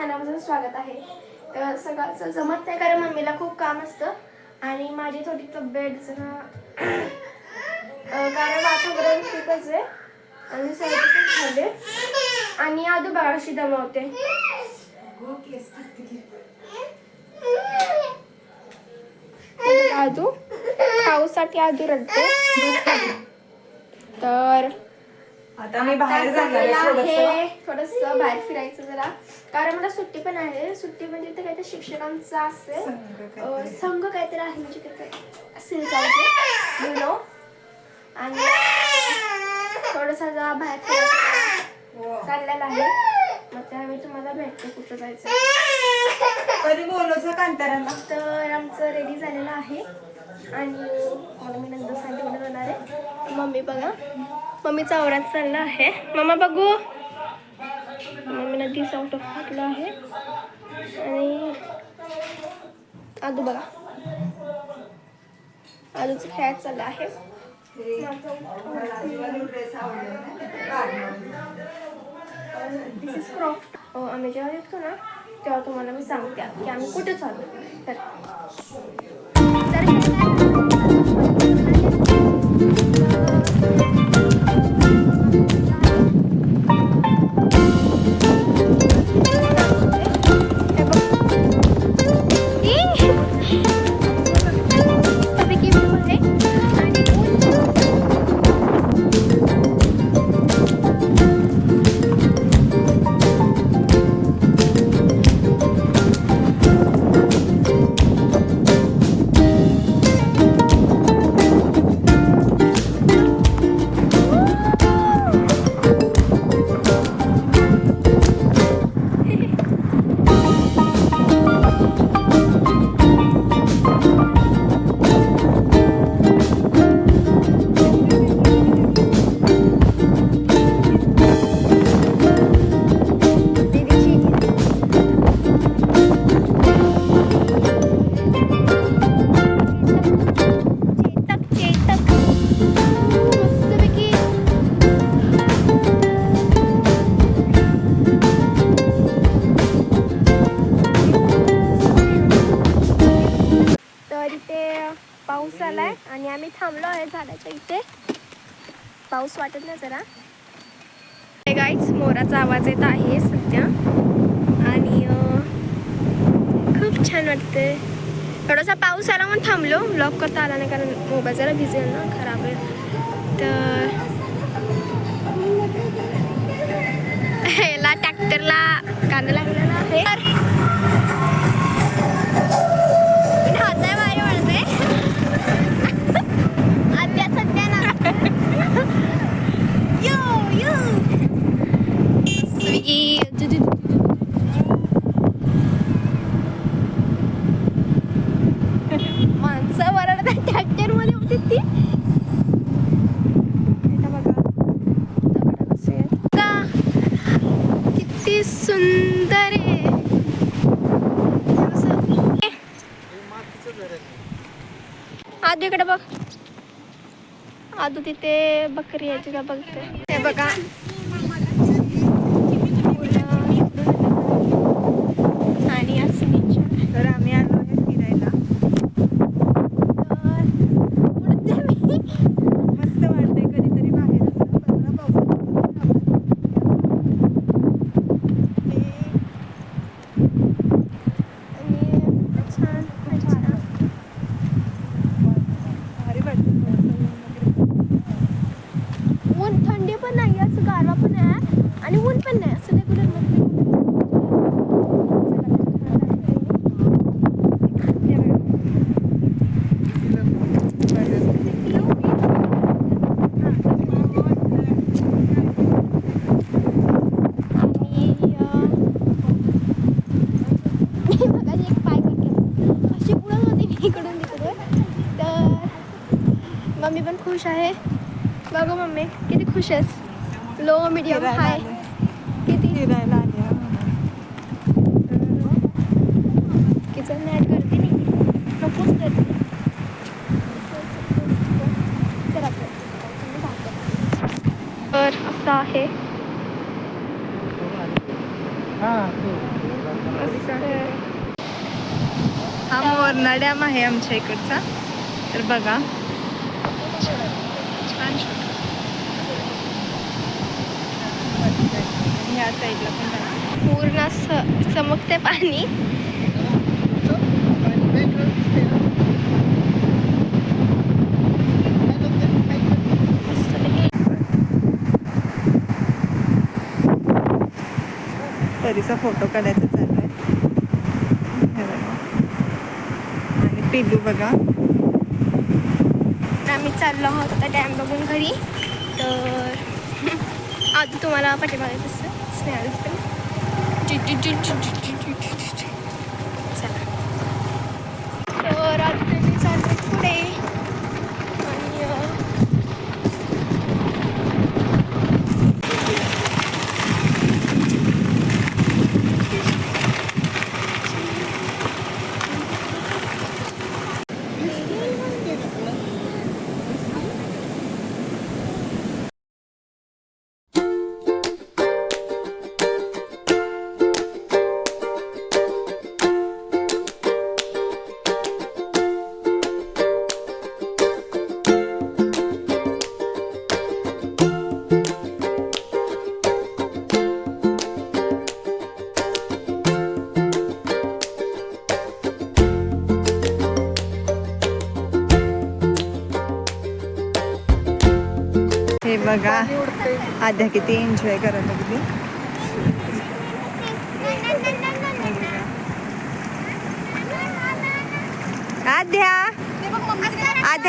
मनापासून स्वागत आहे. तर सकाळचं जमत नाही कारण मम्मीला खूप काम असतं आणि माझी थोडी तब्येत जरा कारण वातावरण खूपच आहे आणि सर्दी पण झाले आणि आदू बाळाशी दमवते आदू खाऊसाठी आदू रडते. तर आता मी बाहेर जाणार आहे थोडंसं. बाहेर फिरायचं जरा. कारण मला सुट्टी पण आहे. सुट्टी म्हणजे ते काहीतरी शिक्षकांचं असेल संघ काहीतरी. आहे म्हणजे काहीतरी असेल चालते यु नो आणि थोडंसं जरा बाहेर फिरायचं. चाललेलं आहे. मग त्यावेळी तुम्हाला भेटते कुठं जायचं. कधी बोलवचं कांताराला? तर आमचं रेडी झालेलं आहे. आणि मला मी नंतर सांगितलं जाणार आहे. मम्मी बघा. मम्मीचा आवरात चालला आहे. मम्मा बघू. मम्मीनं दिस आउट ऑफ घातलं आहे. आणि आदू बघा. आदूचं खेळात चाललं आहे. दिस इज क्रॉफ्ट आम्ही जेव्हा येतो ना तेव्हा तुम्हाला मी सांगते. की आम्ही कुठे चाललो. तर इथे पाऊस आलाय आणि आम्ही थांबलो आहे झाडाच्या इथे. पाऊस वाटत ना जरा. गाईच मोराचा आवाज येत आहे सध्या. आणि खूप छान वाटते थोडासा पाऊस आला म्हणून थांबलो. ब्लॉक करता आला नाही कारण मोबाईल जरा भिजेल ना खराब आहे. तर ह्याला ट्रॅक्टरला कांदा लागलेला आहे तर पण हसाय भारी वाटते अभ्यास सध्या ना यो यो स्विगी माणसं वरडतात ट्रॅक्टरमध्ये होती ती इथं बघा दगडं कसे आहेत. बघा, किती सुंदर. असं. आदू इकडे बघ. आदू तिथे बकरी आहे तिथं बघते. हे बघा मुलं आणि असं nature. तर आम्ही आलो आहे फिरायला तर उडते मी. मस्त वाटतंय कधीतरी बाहेर असं पण मला पावसाळ्यात आणि छान छान भारी वाटतं थोडंसं ऊन वगैरे. ऊन थंडी पण नाही असं गारवा पण आहे आणि ऊन पण नाही असं रेग्युलर एक पाय वर केला अशी उडत होती मी इकडून तिकडे तर मम्मी पण खुश आहे. बघा मम्मी किती खुश आहेस. लो मीडियम हाय आलोय. किती फिरायला आले आहोत. किचन ॲड करते नाही नकोच करते चला आपलं. तर असं आहे हा हा मोरणा डॅम आहे आमच्या इकडचा. तर बघा. छान ह्या साईडला पण पूर्ण स चमकते पाणी. मस्तपैकी. परीचा फोटो काढायचा चालू आहे हे बघा. आणि पिल्लू बघा. आम्ही चाललो आहोत आता डॅम बघून घरी. तर आधी तुम्हाला पाठीमागे दिसतं. स्नेहा दिसतं. हे बघा. आद्या किती एन्जॉय करायला लागली आद्या.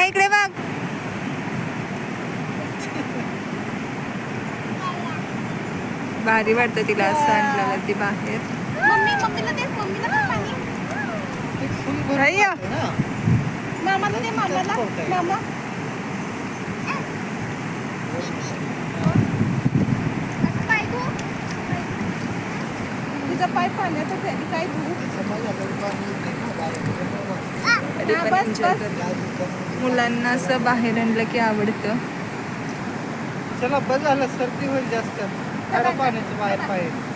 इकडे बघ. भारी वाटतं तिला असं आणलं ती बाहेर. मम्मी मम्मीला दे मम्मीला दे पाणी अय्या. मामाला दे मामाला मामा तिचा पाय पाण्यातच आहे काय बस, बस. मुलांना असं बाहेर आणलं की आवडतं. चला बस झालं सर्दी होईल जास्त. काढा पाण्याचं बाहेर पाहिजे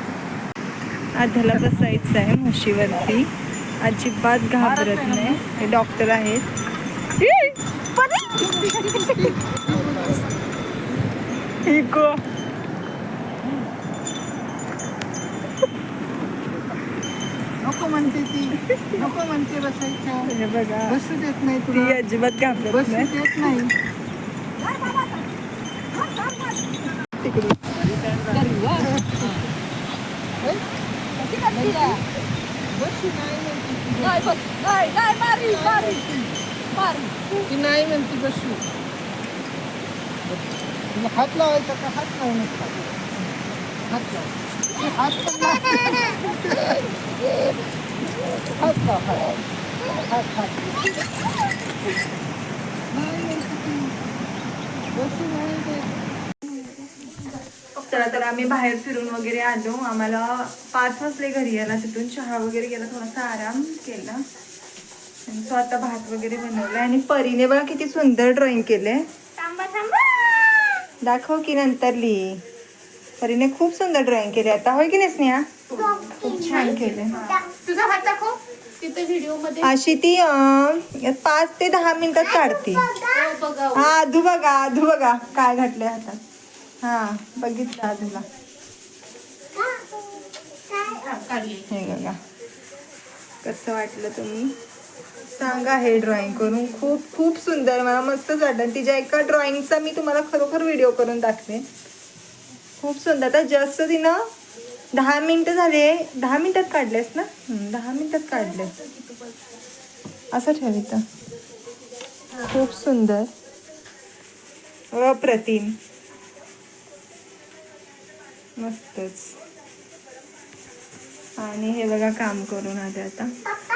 आध्याला बसायचं आहे म्हशीवरती. अजिबात घाबरत नाही. हे डॉक्टर आहेत. इको नको म्हणते ती. नको म्हणते बसायचं. हे बघा. बसू देत नाही ती तुला अजिबात घाबरत बसू नाही. देत नाही. तिकडे. बसू नाही म्हणते ती नाही म्हणते बसू. तुला हात लावायचा का? हात लावू नका हात. लाव. हात. हात लाव. हात हात चला तर आम्ही बाहेर फिरून वगैरे आलो. आम्हाला पाच वाजले घरी यायला. तिथून चहा वगैरे केला थोडासा आराम केला. आणि तो आता भात वगैरे बनवला आणि परीने बघा किती सुंदर ड्रॉइंग केले थांबा थांबा. दाखव की नंतर लिही परीने खूप सुंदर ड्रॉइंग केले. आता होय की नाही स्नेहा? खूप छान केले. तुझा हात दाखव. तिथे व्हिडिओमध्ये अशी ती अं, पाच ते दहा मिनिटात काढते. बघा. हा आधू बघा आधू बघा. काय घातलंय हातात. हा बघितलं आधूला हे बघा. कसं वाटलं तुम्ही? सांगा हे ड्रॉइंग करून. खूप खूप सुंदर. मला मस्तच वाटलं तिच्या एका ड्रॉइंगचा मी तुम्हाला खरोखर व्हिडिओ करून दाखवेन. खूप सुंदर. आता जस्ट तिनं दहा मिनटं झाले. दहा मिनटात काढलेस ना? दहा मिनटात काढले असं ठेवित खूप सुंदर. अप्रतिम. मस्तच. आणि हे बघा काम करून आले आता.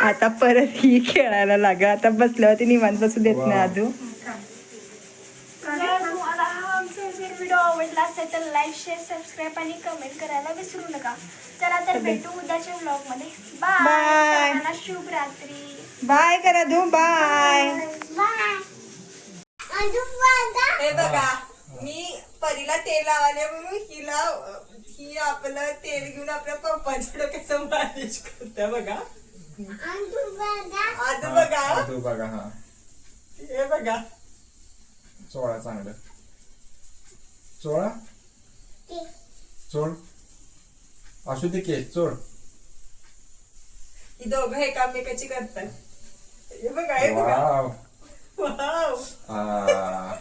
आता परत ही खेळायला लागा. आता बसल्यावरती निवांत बसू देत नाही आजू. व्हिडिओ आवडला असेल तर लाईक शेअर सबस्क्राईब आणि कमेंट करायला विसरू नका. चला तर भेटू उद्याच्या व्लॉगमध्ये. बाय शुभ रात्री. बाय करा धू बाय हे बघा मी परीला तेल लावाले म्हणून हिला ही आपलं तेल घेऊन आपल्या पप्पाच्या डोक्याचं मारली आदेश करता बघा. आता बघा. तू बघा हा. हे बघा. चोळा चांगलं. चोळा चोळ असू दे केस चोळ ही दोघं एकामेकाची करतात. हे बघा हे बघा. वाव. वाव. आ. आ.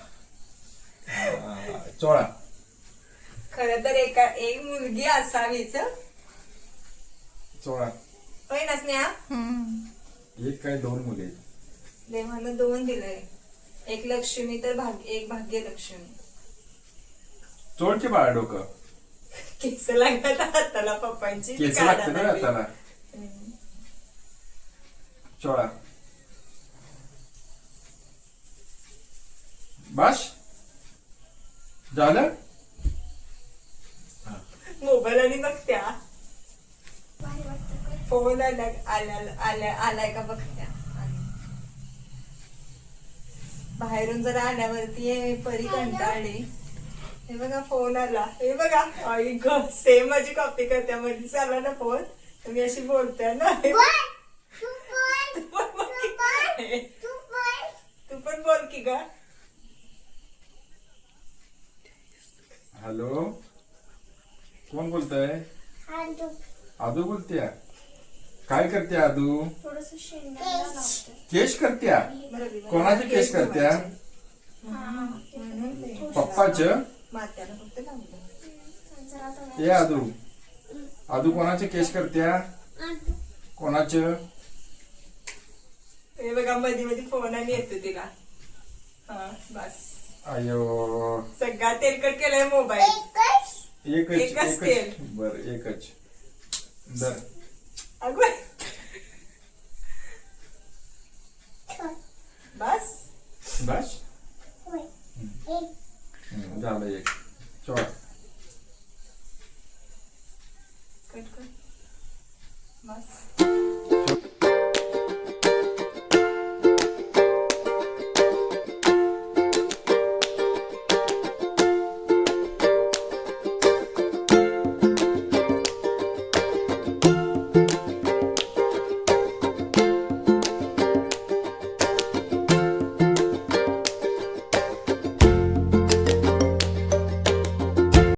चोळा खर तर एका एक मुलगी असावीच. चोळा होय ना स्नेहा? एक काय दोन मुली आहेत. देवानं दोन दिलंय. एक लक्ष्मी तर भाग्य एक भाग्यलक्ष्मी. चोळ की बाळा डोकं. केस लागतात हाताला पप्पांची केस काढा लागते ना लागली. हाताला. हम्म. चोळा बस. झालं? मोबाईल आणि बघत्या. फोन आला आल्या आल्या आलाय का बघत्या. बाहेरून जरा आल्यावरती हे परी कंटाळली. हे बघा फोन आला. हे बघा आई ग सेम माझी कॉपी करते मध्येच आला ना फोन. तर मी अशी बोलते ना. तू पण बोल की. तू पण बोल की ग. हॅलो? कोण बोलतय? आदू. बोलते काय करते आदू? केश करत्या? कोणाचे केस करत्या? पप्पाच? ए आदू. आदू कोणाचे केस करत्या? कोणाच? हे बघा मध्ये मध्ये फोन आणि येतो तिला. हा बस. अयो. सगळा तेलकट केलाय मोबाईल. एकच एकच एकच. तेल. बर एकच. बर अगं. बस. बस? हम्म, झालं एक. चोळा